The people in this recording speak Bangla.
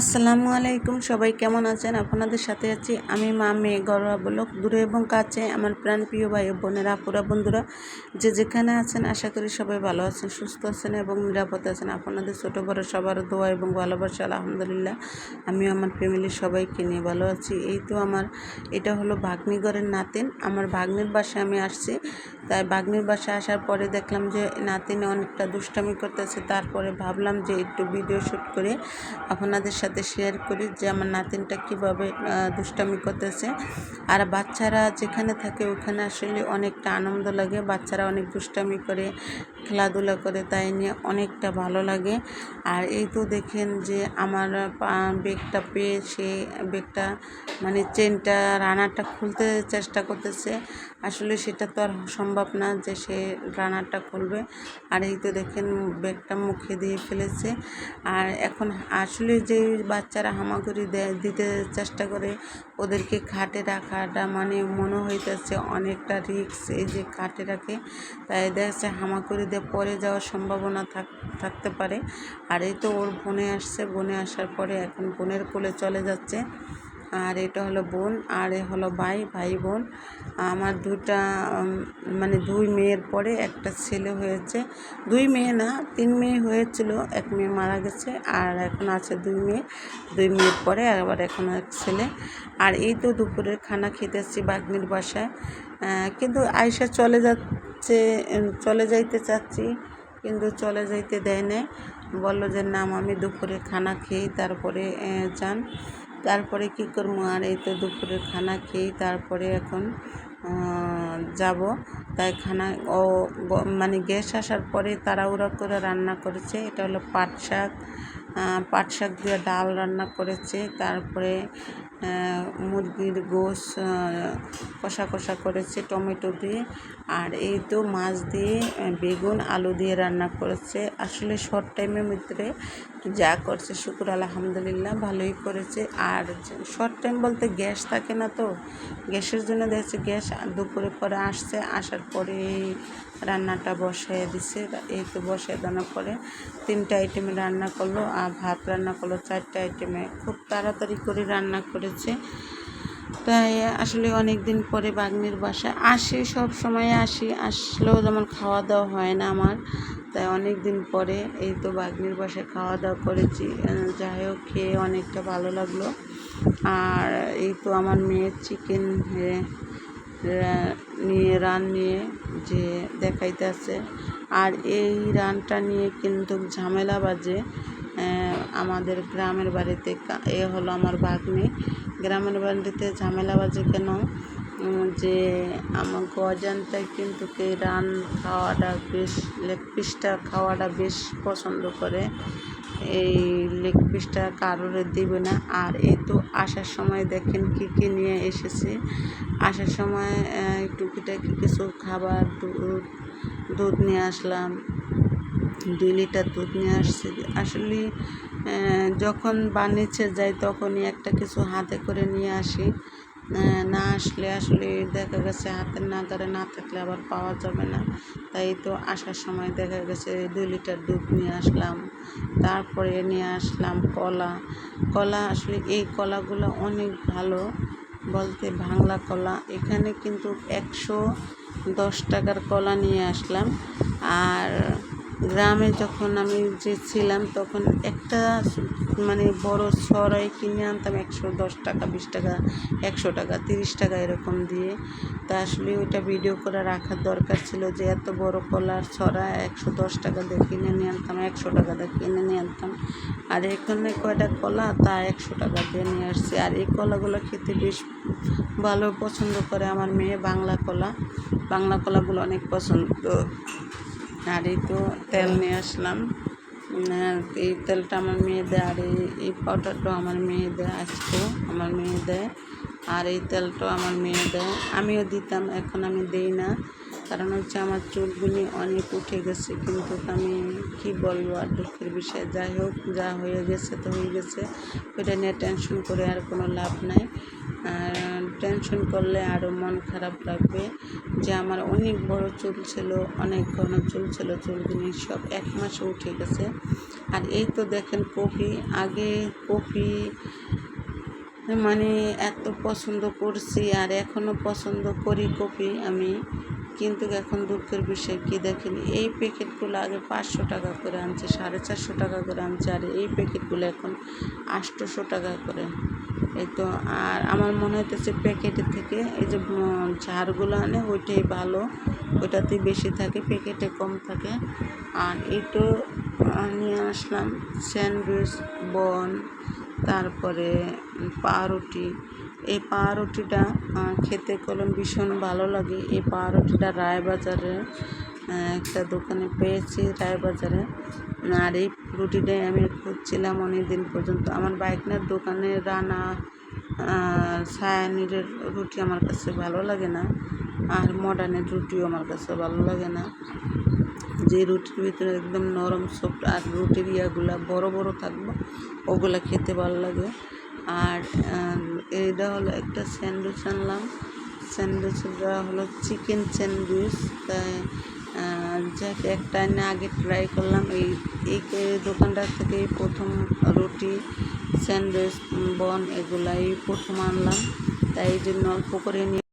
আসসালামু আলাইকুম, সবাই কেমন আছেন? আপনাদের সাথে আছি আমি মা মেয়ে গৌরব বলক, দূরে এবং কাছে আমার প্রাণ প্রিয় ভাই বোনেরা আপুরা বন্ধুরা। যে যেখানে আছেন, আশা করি সবাই ভালো আছেন, সুস্থ আছেন এবং নিরাপদ আছেন। আপনাদের ছোটো বড় সবার দোয়া এবং ভালোবাসা, আলহামদুলিল্লাহ। আমিও আমার ফ্যামিলির সবাইকে নিয়ে ভালো আছি। এই তো আমার, এটা হলো ভাগ্নিগড়ের নাতিন। আমার ভাগ্নির বাসায় আমি আসছি। তাই ভাগ্নির বাসায় আসার পরে দেখলাম যে নাতিনে অনেকটা দুষ্টামি করতেছে। তারপরে ভাবলাম যে একটু ভিডিও শ্যুট করে আপনাদের সাথে শেয়ার করি যে আমার নাতিনটা কীভাবে দুষ্টামি করতেছে। আর বাচ্চারা যেখানে থাকে ওখানে আসলে অনেকটা আনন্দ লাগে। বাচ্চারা অনেক দুষ্টামি করে খেলাধুলা করে তাই নিয়ে অনেকটা ভালো লাগে। আর এই তো দেখেন যে আমার বেগটা পেয়ে সে বেগটা মানে চেনটা রানারটা খুলতে চেষ্টা করতেছে। আসলে সেটা তো আর সম্ভব না যে সে রানারটা খুলবে। আর এই তো দেখেন ব্যাগটা মুখে দিয়ে ফেলেছে। আর এখন আসলে যে বাচ্চারা হামাগুড়ি দিতে চেষ্টা করে, ওদেরকে খাটে রাখাটা মানে মনে হইতেছে অনেকটা রিক্স এই যে খাটে রাখে। তাই দেখছে হামাগুড়ি দিয়ে পড়ে যাওয়ার সম্ভাবনা থাক, থাকতে পারে। আর এই তো ওর বোনে আসছে। বোনে আসার পরে এখন বোনের কোলে চলে যাচ্ছে। আর এটা হলো বোন, আর এ হলো ভাই ভাই বোন। আমার দুটা মানে দুই মেয়ের পরে একটা ছেলে হয়েছে। দুই মেয়ে না, তিন মেয়ে হয়েছিল। এক মেয়ে মারা গেছে, আর এখন আছে দুই মেয়ে। দুই মেয়ের পরে আবার এখন এক ছেলে। আর এই তো দুপুরের খানা খেতে আসছি বাগনির বাসায়। কিন্তু আয়সা চলে যাচ্ছে চলে যাইতে চাচ্ছি, কিন্তু চলে যাইতে দেয় না বলল যে, নাম আমি দুপুরে খানা খেয়েই তারপরে যান। তারপরে কী করব? আর এই তো দুপুরের খানা খেয়ে তারপরে এখন যাব। তাই খানা, ও মানে গ্যাস আসার পরে তারা তাড়াহুড়া করে রান্না করেছে। এটা হলো পাট শাক। পাট শাক দিয়ে ডাল রান্না করেছে। তারপরে মুরগির গোশ কষা কষা করেছে টমেটো দিয়ে। আর এই তো মাছ দিয়ে বেগুন, আলু দিয়ে রান্না করেছে। আসলে শর্ট টাইমের ভিতরে যা করছে, শুকুর আলহামদুলিল্লাহ, ভালোই করেছে। আর শর্ট টাইম বলতে গ্যাস থাকে না তো, গ্যাসের জন্য দেখছে গ্যাস দুপুরে পরে আসছে, আসার পরে রান্নাটা বসায় দিছে। এই তো বসায় দেওয়ার পরে তিনটা আইটেমে রান্না করল, আর ভাত রান্না করল, চারটে আইটেমে খুব তাড়াতাড়ি করে রান্না করেছে। তাই আসলে অনেক দিন পরে বাগনির বাসায় আসি, সব সময় আসি। আসলেও যেমন খাওয়া দাওয়া হয় না আমার। তাই অনেক দিন পরে এই তো বাগনির বাসায় খাওয়া দাওয়া করেছি যাই হোক, খেয়ে অনেকটা ভালো লাগল। আর এই তো আমার মেয়ের চিকেন নিয়ে, রান নিয়ে যে দেখাইতে আছে আর এই রানটা নিয়ে কিন্তু ঝামেলা বাজে। আমাদের গ্রামের বাড়িতে এ হলো আমার ভাগ্নে। গ্রামের বাড়িতে ঝামেলা বাজে কেন যে আমার অজান্তায় কিন্তু কে রান খাওয়াটা বেশ, লেগ পিসটা খাওয়াটা বেশ পছন্দ করে। এই লেগ পিসটা কারোরে দিবে না। আর এই তো আসার সময় দেখেন কি কি নিয়ে এসেছি। আসার সময় টুকিটাকি কিছু খাবার দুধ দুধ নিয়ে আসলাম। দুই লিটার দুধ নিয়ে আসছি। আসলে যখন বানিয়েছে যাই তখনই একটা কিছু হাতে করে নিয়ে আসি। না আসলে আসলে দেখা গেছে হাতের নাগারে না থাকলে আবার পাওয়া যাবে না। তাই তো আসার সময় দেখা গেছে দুই লিটার দুধ নিয়ে আসলাম। তারপরে নিয়ে আসলাম কলা। কলা আসলে এই কলাগুলো অনেক ভালো, বলতে বাংলা কলা। এখানে কিন্তু একশো দশ টাকার কলা নিয়ে আসলাম। আর গ্রামে যখন আমি যে ছিলাম, তখন একটা মানে বড় সরাই কিনে আনতাম একশো দশ টাকা, বিশ টাকা, একশো টাকা, তিরিশ টাকা এরকম দিয়ে। তা আসলে ওইটা ভিডিও করে রাখার দরকার ছিল যে, এত বড় কলার ছড়া একশো দশ টাকা দিয়ে কিনে নিয়ে আনতাম, একশো টাকা দিয়ে কিনে নিয়ে আনতাম। আর এখানে কয়টা কলা, তা একশো টাকা দিয়ে নিয়ে আসছি। আর এই কলাগুলো খেতে বেশ ভালো পছন্দ করে আমার মেয়ে বাংলা কলা। বাংলা কলাগুলো অনেক পছন্দ। আর এই তো তেল নিয়ে আসলাম। এই তেলটা আমার মেয়ে দেয় আর এই পাউডারটাও আমার মেয়ে দেয় আজকেও আমার মেয়ে দেয় আর এই তেলটাও আমার মেয়ে দেয় আমিও দিতাম, এখন আমি দিই না। কারণ হচ্ছে। আমার চুলগুলি অনেক উঠে গেছে, কিন্তু আমি কি বলব আর দুঃখের বিষয়। যাই হোক, যা হয়ে গেছে তো হয়ে গেছে। ওইটা নিয়ে টেনশন করে আর কোনো লাভ নাই। আর টেনশন করলে আরও মন খারাপ লাগবে যে আমার অনেক বড় চুল ছিল, অনেক ঘন চুল ছিল, চুলগুলি সব এক মাসে উঠে গেছে। আর এই তো দেখেন কপি, আগে কপি মানে এত পছন্দ করছি আর এখনও পছন্দ করি কপি আমি। কিন্তু এখন দুঃখের বিষয় কি দেখেন? এই প্যাকেটগুলো আগে পাঁচশো টাকা করে আনছে, সাড়ে চারশো টাকা করে আনছে, আর এই প্যাকেটগুলো এখন আটশোশো টাকা করে। এই তো, আর আমার মনে হইতেছে প্যাকেটের থেকে এই যে ঝাড়গুলো আনে, ওইটাই ভালো। ওইটাতে বেশি থাকে, প্যাকেটে কম থাকে। আর এই তো নিয়ে আসলাম স্যান্ডউইচ, বন তারপরে পাউরুটি। এই পাউরুটিটা খেতে কলম ভীষণ ভালো লাগে। এই পাউরুটিটা রায়বাজারে একটা দোকানে পেয়েছি রায়বাজারে। আর এই রুটিটাই আমি খুঁজছিলাম অনেক দিন পর্যন্ত। আমার বাইকনার দোকানে রানা সায়ানিরের রুটি আমার কাছে ভালো লাগে না। আর মডার্নের রুটিও আমার কাছে ভালো লাগে না। যে রুটির ভিতরে একদম নরম সফট আর রুটির ইয়াগুলা বড় বড় থাকবে, ওগুলা খেতে ভালো লাগে। আর এইটা হলো একটা স্যান্ডউইচ আনলাম। স্যান্ডউইচটা হলো চিকেন স্যান্ডউইচ। তাই যাক, একটা এনে আগে ট্রাই করলাম। এই এই দোকানটার থেকে প্রথম রুটি, স্যান্ডউইচ, বন এগুলাই প্রথম আনলাম। তাই এই জন্য অল্প করে নিয়ে